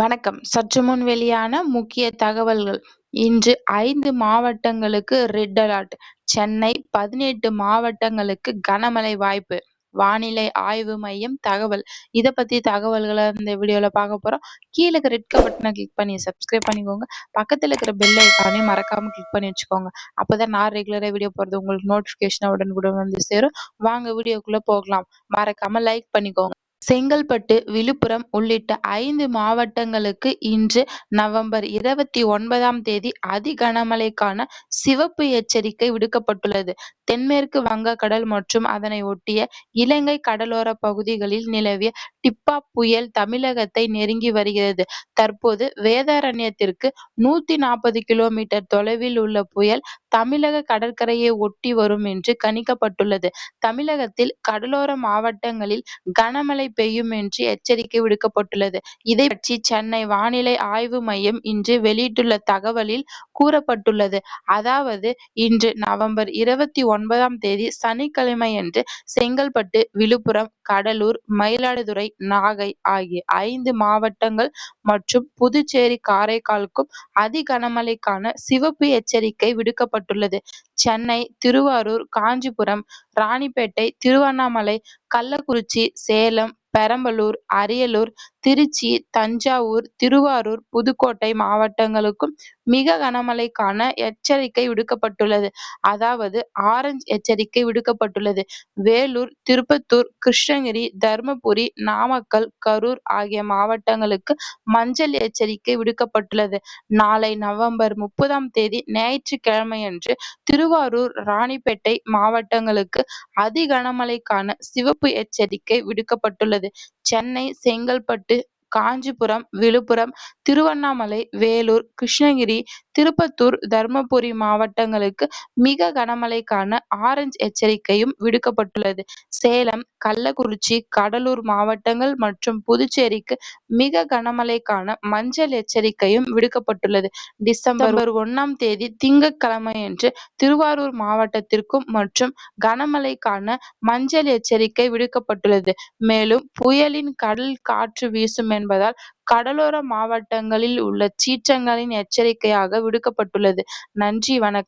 வணக்கம். சற்று முன் வெளியான முக்கிய தகவல்கள். இன்று ஐந்து மாவட்டங்களுக்கு ரெட் அலர்ட் சென்னை பதினெட்டு மாவட்டங்களுக்கு கனமழை வாய்ப்பு. வானிலை ஆய்வு மையம் தகவல். இதை பத்தி தகவல்களை இந்த வீடியோல பார்க்க போறோம். கீழே இருக்க ரெட் பட்டனை கிளிக் பண்ணி சப்ஸ்கிரைப் பண்ணிக்கோங்க. பக்கத்துல இருக்கிற பெல் ஐக்கானையும் மறக்காம கிளிக் பண்ணி வச்சுக்கோங்க. அப்பதான் நான் ரெகுலரா வீடியோ போறது உங்களுக்கு நோட்டிபிகேஷன் உடனுக்குடன் வந்து சேரும். வாங்க வீடியோக்குள்ள போகலாம். மறக்காம லைக் பண்ணிக்கோங்க. செங்கல்பட்டு விழுப்புரம் உள்ளிட்ட ஐந்து மாவட்டங்களுக்கு இன்று நவம்பர் இருபத்தி ஒன்பதாம் தேதி அதி கனமழைக்கான சிவப்பு எச்சரிக்கை விடுக்கப்பட்டுள்ளது. தென்மேற்கு வங்கக்கடல் மற்றும் அதனை ஒட்டிய இலங்கை கடலோர பகுதிகளில் நிலவிய டிப்பா புயல் தமிழகத்தை நெருங்கி வருகிறது. தற்போது வேதாரண்யத்திற்கு நூத்தி நாற்பது கிலோமீட்டர் தொலைவில் உள்ள புயல் தமிழக கடற்கரையை ஒட்டி வரும் என்று கணிக்கப்பட்டுள்ளது. தமிழகத்தில் கடலோர மாவட்டங்களில் கனமழை பெய்யும் என்று எச்சரிக்கை விடுக்கப்பட்டுள்ளது. இதை பற்றி சென்னை வானிலை ஆய்வு மையம் இன்று வெளியிட்டுள்ள தகவலில் கூறப்பட்டுள்ளது. அதாவது இன்று நவம்பர் இருபத்தி ஒன்பதாம் தேதி சனிக்கிழமையன்று செங்கல்பட்டு விழுப்புரம் கடலூர் மயிலாடுதுறை நாகை ஆகிய ஐந்து மாவட்டங்கள் மற்றும் புதுச்சேரி காரைக்காலுக்கும் அதி கனமழைக்கான சிவப்பு எச்சரிக்கை விடுக்கப்பட்டுள்ளது. சென்னை திருவாரூர் காஞ்சிபுரம் ராணிப்பேட்டை திருவண்ணாமலை கள்ளக்குறிச்சி சேலம் பெரம்பலூர் அரியலூர் திருச்சி தஞ்சாவூர் திருவாரூர் புதுக்கோட்டை மாவட்டங்களுக்கும் மிக கனமழைக்கான எச்சரிக்கை விடுக்கப்பட்டுள்ளது. அதாவது ஆரஞ்ச் எச்சரிக்கை விடுக்கப்பட்டுள்ளது. வேலூர் திருப்பத்தூர் கிருஷ்ணகிரி தருமபுரி நாமக்கல் கரூர் ஆகிய மாவட்டங்களுக்கு மஞ்சள் எச்சரிக்கை விடுக்கப்பட்டுள்ளது. நாளை நவம்பர் முப்பதாம் தேதி ஞாயிற்றுக்கிழமையன்று திருவாரூர் ராணிப்பேட்டை மாவட்டங்களுக்கு அதி கனமழைக்கான சிவப்பு எச்சரிக்கை விடுக்கப்பட்டுள்ளது. சென்னை செங்கல்பட்டு காஞ்சிபுரம் விழுப்புரம் திருவண்ணாமலை வேலூர் கிருஷ்ணகிரி திருப்பத்தூர் தர்மபுரி மாவட்டங்களுக்கு மிக கனமழைக்கான ஆரஞ்ச் எச்சரிக்கையும் விடுக்கப்பட்டுள்ளது. சேலம் கள்ளக்குறிச்சி கடலூர் மாவட்டங்கள் மற்றும் புதுச்சேரிக்கு மிக கனமழைக்கான மஞ்சள் எச்சரிக்கையும் விடுக்கப்பட்டுள்ளது. டிசம்பர் ஒன்னாம் தேதி திங்கட்கிழமையன்று திருவாரூர் மாவட்டத்திற்கும் மற்றும் கனமழைக்கான மஞ்சள் எச்சரிக்கை விடுக்கப்பட்டுள்ளது. மேலும் புயலின் கடல் காற்று வீசும் என்பதால் கடலோர மாவட்டங்களில் உள்ள சீற்றங்களின் எச்சரிக்கையாக விடுக்கப்பட்டுள்ளது. நன்றி வணக்கம்.